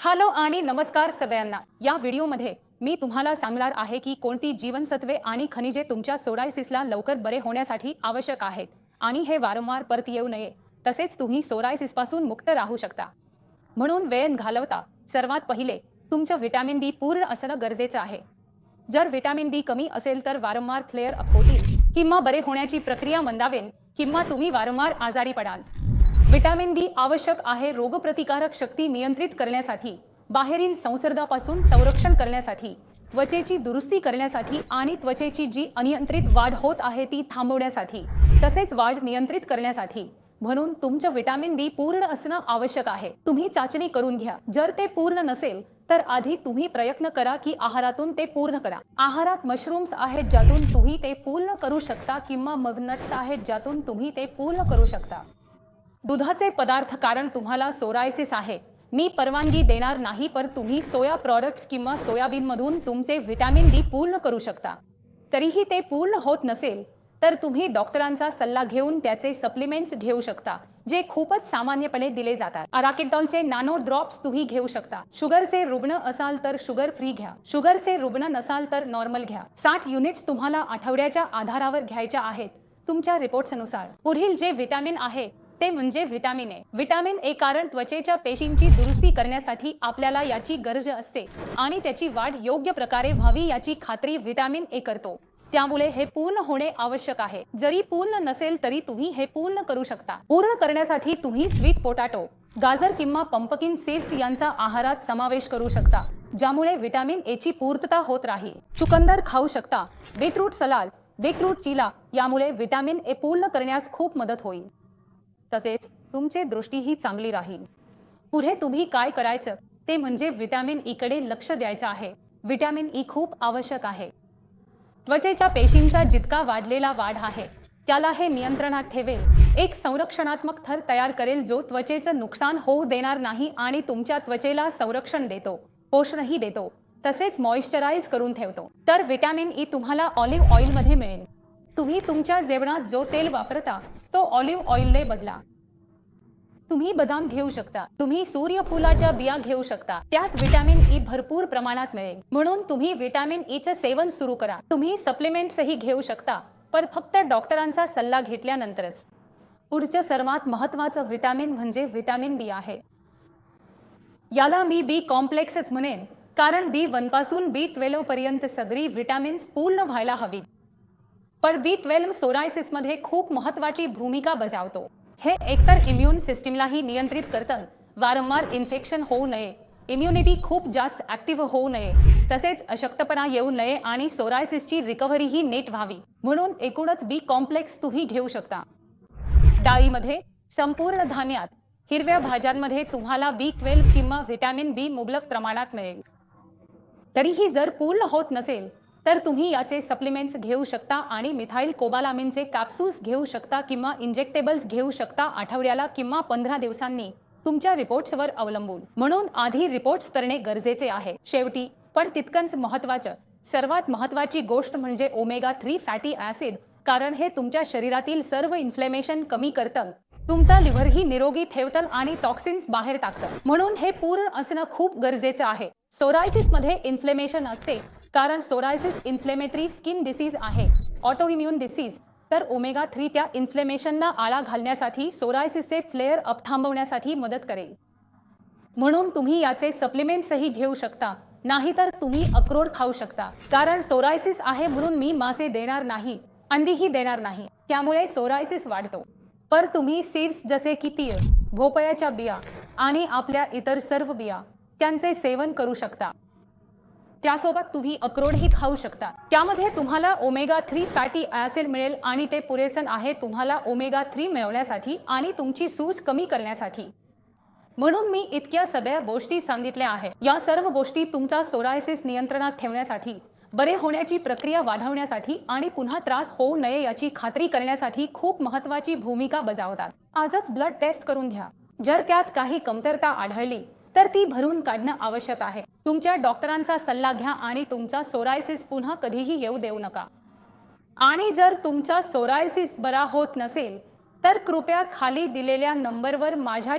Hello आणि नमस्कार सगळ्यांना. या व्हिडिओमध्ये मी तुम्हाला सांगणार आहे की कोणती जीवनसत्वे आणि खनिजे तुमच्या सोरायसिसला लवकर बरे होण्यासाठी आवश्यक आहेत आणि हे वारंवार परत येऊ नये. तसेच तुम्ही सोरायसिसपासून मुक्त राहू शकता. म्हणून वेळ घालवता सर्वात पहिले तुमचं व्हिटॅमिन डी पूर्ण असणं गरजेचं आहे. जर व्हिटॅमिन डी कमी असेल तर वारंवार फ्लेअर अप होतील किंवा बरे होण्याची प्रक्रिया मंदावेल किंवा तुम्ही वारंवार आजारी पडाल. विटॅमिन बी आवश्यक आहे रोगप्रतिकारक शक्ती नियंत्रित करण्यासाठी बाहेरील संसर्गापासून संरक्षण करण्यासाठी त्वचेची दुरुस्ती करण्यासाठी आणि त्वचेची जी अनियंत्रित वाढ होत आहे ती थांबवण्यासाठी तसेच वाढ नियंत्रित करण्यासाठी. म्हणून तुमचं विटॅमिन डी पूर्ण असणं आवश्यक आहे. तुम्ही चाचणी करून घ्या. जर ते पूर्ण नसेल तर आधी तुम्ही प्रयत्न करा की आहारातून ते पूर्ण करा. आहारात मशरूम्स आहेत ज्यातून तुम्ही ते पूर्ण करू शकता किंवा मग नट्स आहेत ज्यातून तुम्ही ते पूर्ण करू शकता. दुधाचे पदार्थ कारण तुम्हाला सोरायसिस आहे. मी परवानगी देणार नाही पण तुम्ही सोया प्रॉडक्ट्स किंवा सोयाबीनमधून तुमचे व्हिटॅमिन डी पूर्ण करू शकता. तरीही ते पूर्ण होत नसेल तर तुम्ही डॉक्टरांचा सल्ला घेऊन त्याचे सप्लिमेंट्स घेऊ शकता जे खूपच सामान्यपणे दिले जातात. अराकेटॉलचे नॅनो ड्रॉप्स तुम्ही घेऊ शकता. शुगरचे रुग्ण असाल तर शुगर फ्री घ्या. शुगरचे रुग्ण नसाल तर नॉर्मल घ्या. साठ युनिट्स तुम्हाला आठवड्याच्या आधारावर घ्यायच्या आहेत तुमच्या रिपोर्ट्सनुसार. पुढील जे व्हिटॅमिन आहे ते म्हणजे व्हिटॅमिन ए. व्हिटॅमिन ए कारण त्वचेच्या पेशींची दुरुस्ती करण्यासाठी आपल्याला याची गरज असते आणि त्याची वाढ योग्य प्रकारे व्हावी याची खात्री व्हिटॅमिन ए करतो. त्यामुळे हे पूर्ण होणे आवश्यक आहे. जरी पूर्ण नसेल तरी तुम्ही हे पूर्ण करू शकता. पूर्ण करण्यासाठी तुम्ही स्वीट पोटॅटो गाजर किंवा पंपकिन सीड्स यांचा आहारात समावेश करू शकता ज्यामुळे व्हिटॅमिन ए ची पूर्तता होत राहील. चुकंदर खाऊ शकता. बीटरूट सलाद बीटरूट चिला यामुळे व्हिटॅमिन ए पूर्ण करण्यास खूप मदत होईल. तसेच तुमचे दृष्टीही चांगली राहील. पुढे तुम्ही काय करायचं ते म्हणजे व्हिटॅमिन ई कडे लक्ष द्यायचं आहे. व्हिटॅमिन ई खूप आवश्यक आहे. त्वचेच्या पेशींचा जितका वाढलेला वाढ आहे त्याला हे नियंत्रणात ठेवेल. एक संरक्षणात्मक थर तयार करेल जो त्वचेचं नुकसान होऊ देणार नाही आणि तुमच्या त्वचेला संरक्षण देतो पोषणही देतो तसेच मॉइश्चराईज करून ठेवतो. तर व्हिटॅमिन ई तुम्हाला ऑलिव्ह ऑइलमध्ये मिळेल. तुम्ही तुमच्या जेवणात जो तेल वापरता तो ऑलिव्ह ऑइलने बदला. तुम्ही बदाम घेऊ शकता. तुम्ही सूर्यफुलाच्या बिया घेऊ शकता. त्यात व्हिटॅमिन ई भरपूर प्रमाणात मिळेल. म्हणून तुम्ही व्हिटॅमिन e चे सेवन सुरू करा. तुम्ही सप्लिमेंट्सही घेऊ शकता पण फक्त डॉक्टरांचा सल्ला घेतल्यानंतरच. पुढचं सर्वात महत्त्वाचं व्हिटॅमिन म्हणजे व्हिटॅमिन बी आहे. याला मी बी कॉम्प्लेक्सच म्हणेन कारण बी वनपासून बी ट्वेल्व पर्यंत सगळी व्हिटॅमिन्स पूर्ण व्हायला हवीत. पण बी ट्वेल्व सोरायसिसमध्ये खूप महत्त्वाची भूमिका बजावतो. हे एकतर इम्युन सिस्टीमलाही नियंत्रित करतं. वारंवार इन्फेक्शन होऊ नये. इम्युनिटी खूप जास्त ॲक्टिव्ह होऊ नये. तसेच अशक्तपणा येऊ नये आणि सोरायसिसची रिकव्हरीही नीट व्हावी. म्हणून एकूणच बी कॉम्प्लेक्स तुम्ही घेऊ शकता. डाळीमध्ये संपूर्ण धान्यात हिरव्या भाज्यांमध्ये तुम्हाला बी ट्वेल्व किंवा व्हिटॅमिन बी मुबलक प्रमाणात मिळेल. तरीही जर पूर्ण होत नसेल तर तुम्ही याचे सप्लिमेंट्स घेऊ शकता आणि मिथाईल कोबालामिनचे कॅप्सूल्स घेऊ शकता किंवा इंजेक्टेबल्स घेऊ शकता आठवड्याला किंवा पंधरा दिवसांनी. तुमच्या रिपोर्ट्सवर अवलंबून. म्हणून आधी रिपोर्ट्स करणे गरजेचे आहे. शेवटी पण तितकंच महत्त्वाचं सर्वात महत्त्वाची गोष्ट म्हणजे ओमेगा थ्री फॅटी ॲसिड कारण हे तुमच्या शरीरातील सर्व इन्फ्लेमेशन कमी करतं. तुमचा लिव्हरही निरोगी ठेवतं आणि टॉक्सिन्स बाहेर टाकतं म्हणून हे पूर्ण असणं खूप गरजेचं आहे. सोरायसिसमध्ये इन्फ्लेमेशन असते कारण सोरायसिस इन्फ्लेमेटरी स्किन डिसीज आहे. Autoimmune disease. तर ओमेगा थ्री त्या इन्फ्लेमेशनला आळा घालण्यासाठी सोरायसिसचे फ्लेअर अप थांबवण्यासाठी मदत करेल. म्हणून तुम्ही याचे सप्लिमेंट्सही घेऊ शकता. नाहीतर तुम्ही अक्रोड खाऊ शकता. कारण सोरायसिस आहे म्हणून मी मासे देणार नाही. अंडीही देणार नाही. त्यामुळे सोरायसिस वाढतो. पर तुम्ही सीड्स जसे की तीळ भोपळ्याच्या बिया आणि आपल्या इतर सर्व बिया त्यांचे सेवन करू शकता. त्यासोबत तुम्ही अक्रोडही खाऊ शकता. त्यामध्ये तुम्हाला ओमेगा थ्री फॅटी ॲसिड मिळेल आणि ते पुरेसं आहे तुम्हाला ओमेगा थ्री मिळवण्यासाठी आणि तुमची सूज कमी करण्यासाठी. म्हणून मी इतक्या सगळ्या गोष्टी सांगितल्या आहे. या सर्व गोष्टी तुमचा सोरायसिस नियंत्रणात ठेवण्यासाठी बरे होण्याची प्रक्रिया वाढवण्यासाठी आणि पुन्हा त्रास होऊ नये याची खात्री करण्यासाठी खूप महत्त्वाची भूमिका बजावतात. आजच ब्लड टेस्ट करून घ्या. जर त्यात काही कमतरता आढळली तर ती भरून काढणं आवश्यक आहे. तुमच्या डॉक्टरांचा सल्ला घ्या आणि तुमचा सोरायसिस पुन्हा कधीही येऊ देऊ नका. आणि जर तुमचा सोरायसिस बरा होत नसेल तर कृपया खाली दिलेल्या नंबरवर माझ्या